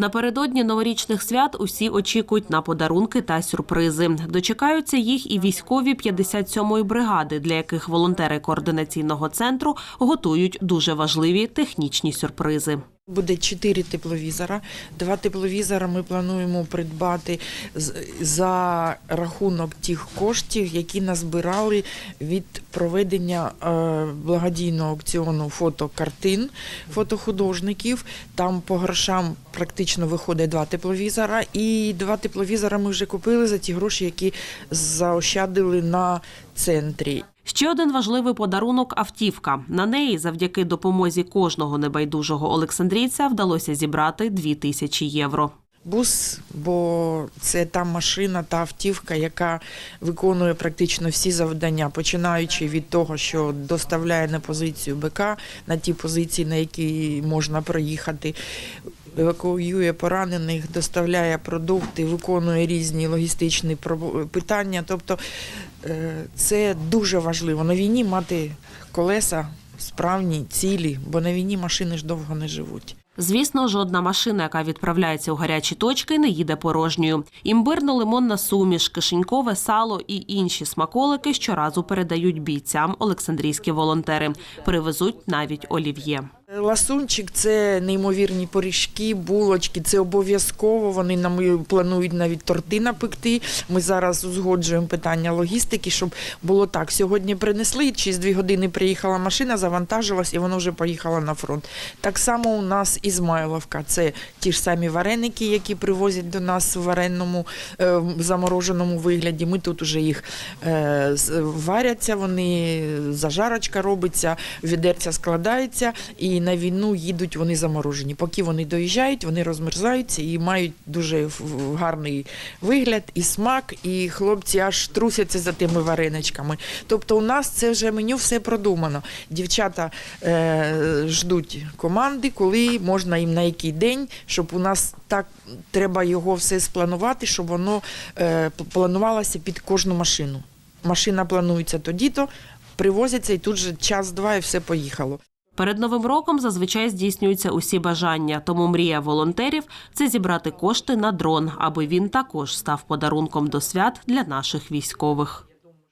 Напередодні новорічних свят усі очікують на подарунки та сюрпризи. Дочекаються їх і військові 57-ї бригади, для яких волонтери координаційного центру готують дуже важливі технічні сюрпризи. Буде чотири тепловізора. Два тепловізора ми плануємо придбати за рахунок тих коштів, які назбирали від проведення е, благодійного аукціону фотокартин фотохудожників. Там по грошам практично виходить два тепловізора. І два тепловізора ми вже купили за ті гроші, які заощадили на центрі. Ще один важливий подарунок автівка. На неї, завдяки допомозі кожного небайдужого олександрійця, вдалося зібрати 2 тисячі євро. Бус, бо це та машина, та автівка, яка виконує практично всі завдання, починаючи від того, що доставляє на позицію БК, на ті позиції, на які можна проїхати, евакуює поранених, доставляє продукти, виконує різні логістичні питання. Тобто е, це дуже важливо на війні мати колеса справні, цілі, бо на війні машини ж довго не живуть. Звісно, жодна машина, яка відправляється у гарячі точки, не їде порожньою. Імбирно-лимонна суміш, кишенькове сало і інші смаколики щоразу передають бійцям олександрійські волонтери. Привезуть навіть олів'є. Ласунчик це неймовірні пиріжки, булочки. Це обов'язково. Вони нам планують навіть торти напекти. Ми зараз узгоджуємо питання логістики, щоб було так. Сьогодні принесли, через дві години приїхала машина, завантажилась і воно вже поїхало на фронт. Так само у нас Ізмайловка. Це ті ж самі вареники, які привозять до нас в вареному е, замороженому вигляді. Ми тут уже їх е, варяться, вони зажарочка робиться, відерця складається, і на війну їдуть вони заморожені. Поки вони доїжджають, вони розмерзаються і мають дуже гарний вигляд і смак, і хлопці аж трусяться за тими вареничками. Тобто у нас це вже меню все продумано. Дівчата е, ждуть команди, коли можна їм на який день, щоб у нас так треба його все спланувати, щоб воно е, планувалося під кожну машину. Машина планується тоді-то, привозяться і тут же час-два і все поїхало. Перед новим роком зазвичай здійснюються усі бажання. Тому мрія волонтерів це зібрати кошти на дрон, аби він також став подарунком до свят для наших військових.